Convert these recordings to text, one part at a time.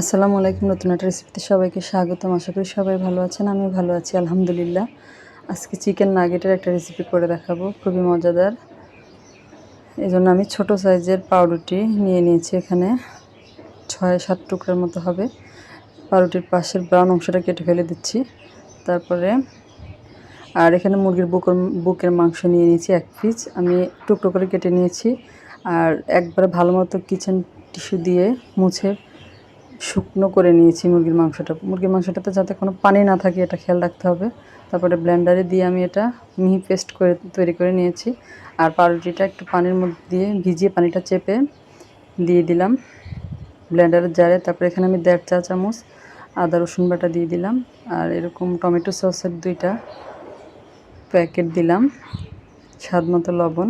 আসসালামু আলাইকুম, নতুন একটা রেসিপিতে সবাইকে স্বাগতম। আশা করি সবাই ভালো আছেন আমি ভালো আছি, আলহামদুলিল্লাহ। আজকে চিকেন নাগেটের একটা রেসিপি করে দেখাবো, খুবই মজাদার। এই জন্য আমি ছোট সাইজের পাউরুটি নিয়ে নিয়েছি এখানে। ছয় সাত টুকরার মতো হবে। পাউরুটির পাশের ব্রাউন অংশটা কেটে ফেলে দিচ্ছি। তারপরে, আর এখানে মুরগির বুকের বুকের মাংস নিয়ে নিয়েছি এক পিস আমি টুকরো করে কেটে নিয়েছি। আর একবারে ভালো মতো কিচেন টিস্যু দিয়ে মুছে শুকনো করে নিয়েছি মুরগির মাংসটা। মুরগির মাংসটাতে যাতে কোনো পানি না থাকে, এটা খেয়াল রাখতে হবে। তারপরে ব্লেন্ডারে দিয়ে আমি এটা মিহি পেস্ট করে তৈরি করে নিয়েছি। আর পাউরুটিটা একটু পানির মধ্যে দিয়ে ভিজিয়ে পানিটা চেপে দিয়ে দিলাম ব্লেন্ডারের জারে। তারপরে এখানে আমি দেড় চা চামচ আদা রসুন বাটা দিয়ে দিলাম। আর এরকম টমেটো সসের দুইটা প্যাকেট দিলাম স্বাদ মতো লবণ।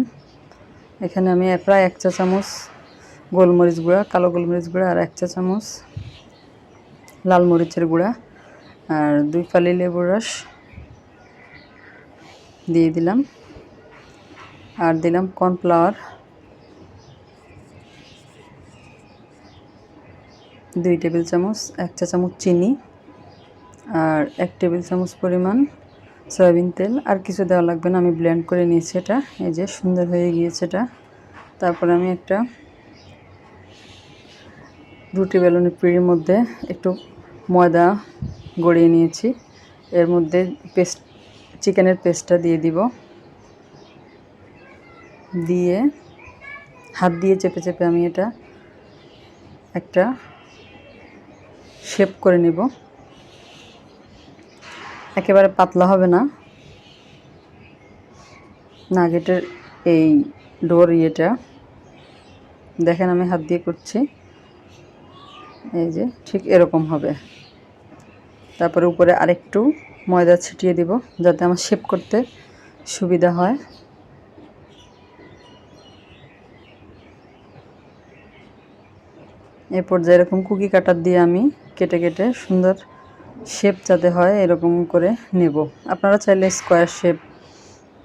এখানে আমি প্রায় এক চা চামচ গোলমরিচ গুঁড়া, কালো গোলমরিচ গুঁড়া আর এক চা চামচ, লাল মরিচের গুঁড়া আর দুই ফালি লেবুর রস দিয়ে দিলাম। আর দিলাম কর্নফ্লাওয়ার। দুই টেবিল চামচ, এক চা চামচ চিনি আর এক টেবিল চামচ পরিমাণ সয়াবিন তেল। আর কিছু দেওয়া লাগবে না, আমি ব্লেন্ড করে নিয়েছি এটা। এই যে সুন্দর হয়ে গিয়েছে এটা। তারপর আমি একটা রুটি বেলুনের পিঁড়ির মধ্যে একটু ময়দা গড়িয়ে নিয়েছি। এর মধ্যে পেস্ট, চিকেনের পেস্টটা দিয়ে দিব। দিয়ে হাত দিয়ে চেপে চেপে আমি এটা একটা শেপ করে নেব। একেবারে পাতলা হবে না। নাগেটের এই ডোর ইয়েটা, দেখেন আমি হাত দিয়ে করছি। এই যে, ঠিক এরকম হবে। তারপরে উপরে আরেকটু ময়দা ছিটিয়ে দিব, যাতে আমার শেপ করতে সুবিধা হয়। এরপর পর্যায়ে এরকম কুকি কাটার দিয়ে আমি কেটে কেটে সুন্দর শেপ যাতে হয়, এরকম করে নেব। আপনারা চাইলে স্কোয়ার শেপ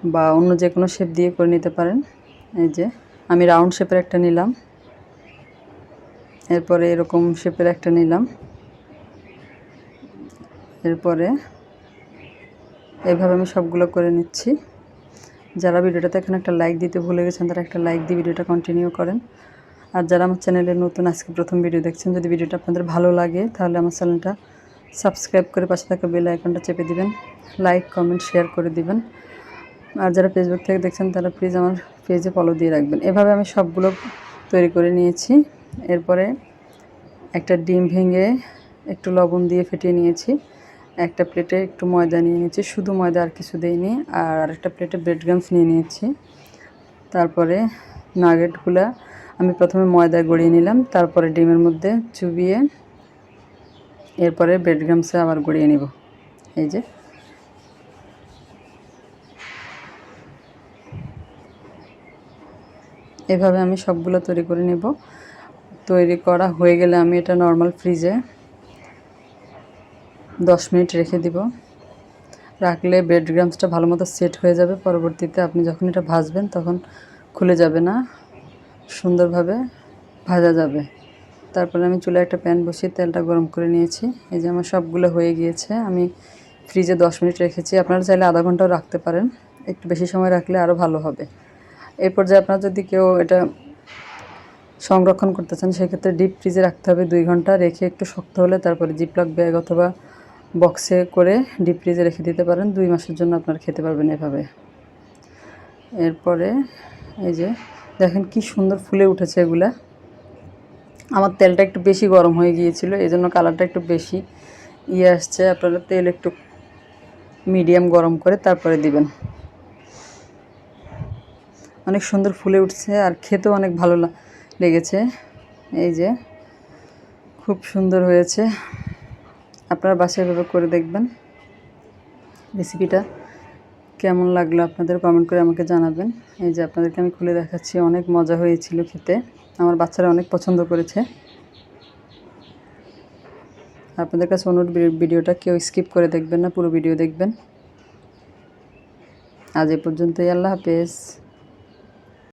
বা অন্য যে কোনো শেপ দিয়ে করে নিতে পারেন। এই যে, আমি রাউন্ড শেপের একটা নিলাম। এরপরে এরকম শেপের একটা নিলাম। এরপরে এভাবে আমি সবগুলো করে নিচ্ছি। যারা ভিডিওটাতে এখানে একটা লাইক দিতে ভুলে গেছেন, তারা একটা লাইক দিয়ে ভিডিওটা কন্টিনিউ করেন। আর যারা আমার চ্যানেলে নতুন, আজকে প্রথম ভিডিও দেখছেন, যদি ভিডিওটা আপনাদের ভালো লাগে, তাহলে আমার চ্যানেলটা সাবস্ক্রাইব করে পাশে থাকা বেল আইকনটা চেপে দিবেন। লাইক কমেন্ট শেয়ার করে দিবেন। আর যারা ফেসবুক থেকে দেখছেন, তারা প্লিজ আমার পেজে ফলো দিয়ে রাখবেন। এভাবে আমি সবগুলো তৈরি করে নিয়েছি। এরপরে একটা ডিম ভেঙে একটু লবণ দিয়ে ফেটিয়ে নিয়েছি। একটা প্লেটে একটু ময়দা নিয়ে নিয়েছি। শুধু ময়দা আর কিছু দেইনি। আর আরেকটা প্লেটে ব্রেড গামস নিয়ে নিয়েছি। তারপরে নাগেটগুলা আমি প্রথমে ময়দা গড়িয়ে নিলাম। তারপরে ডিমের মধ্যে চুবিয়ে এরপরে ব্রেড গামসে আবার গড়িয়ে নিব। এই যে। এভাবে আমি সবগুলো তৈরি করে নেব। তৈরি করা হয়ে গেলে আমি এটা নর্মাল ফ্রিজে দশ মিনিট রেখে দিব। রাখলে ব্রেড গ্রামসটা ভালো মতো সেট হয়ে যাবে। পরবর্তীতে আপনি যখন এটা ভাজবেন তখন খুলে যাবে না। সুন্দরভাবে ভাজা যাবে। তারপরে আমি চুলে একটা প্যান বসিয়ে তেলটা গরম করে নিয়েছি। এই যে আমার সবগুলো হয়ে গিয়েছে। আমি ফ্রিজে দশ মিনিট রেখেছি। আপনারা চাইলে আধা ঘন্টাও রাখতে পারেন। একটু বেশি সময় রাখলে আরও ভালো হবে। এই পর্যায়ে আপনার যদি কেউ এটা সংরক্ষণ করতে চান সেক্ষেত্রে ডিপ ফ্রিজে রাখতে হবে দুই ঘণ্টা। রেখে একটু শক্ত হলে তারপরে জিপলক ব্যাগ অথবা বক্সে করে ডিপ ফ্রিজে রেখে দিতে পারেন। দুই মাসের জন্য আপনারা খেতে পারবেন এভাবে। এরপরে এই যে দেখেন কি সুন্দর ফুলে উঠেছে এগুলা। আমার তেলটা একটু বেশি গরম হয়ে গিয়েছিল এই জন্য কালারটা একটু বেশি। ইয়ে আসছে, আপনারা তেল একটু মিডিয়াম গরম করে তারপরে দিবেন। অনেক সুন্দর ফুলে উঠছে, আর খেতেও অনেক ভালো লেগেছে। এই যে, খুব সুন্দর হয়েছে। আপনারা বাসায় এভাবে করে দেখবেন। রেসিপিটা কেমন লাগল আপনাদের কমেন্ট করে আমাকে জানাবেন। এই যে, আপনাদেরকে আমি খুলে দেখাচ্ছি, অনেক মজা হয়েছিল খেতে। আমার বাচ্চারা অনেক পছন্দ করেছে। আপনাদের কাছে অনুরোধ ভিডিওটা কেউ স্কিপ করে দেখবেন না, পুরো ভিডিও দেখবেন। আজ এ পর্যন্তই, আল্লাহ হাফেজ।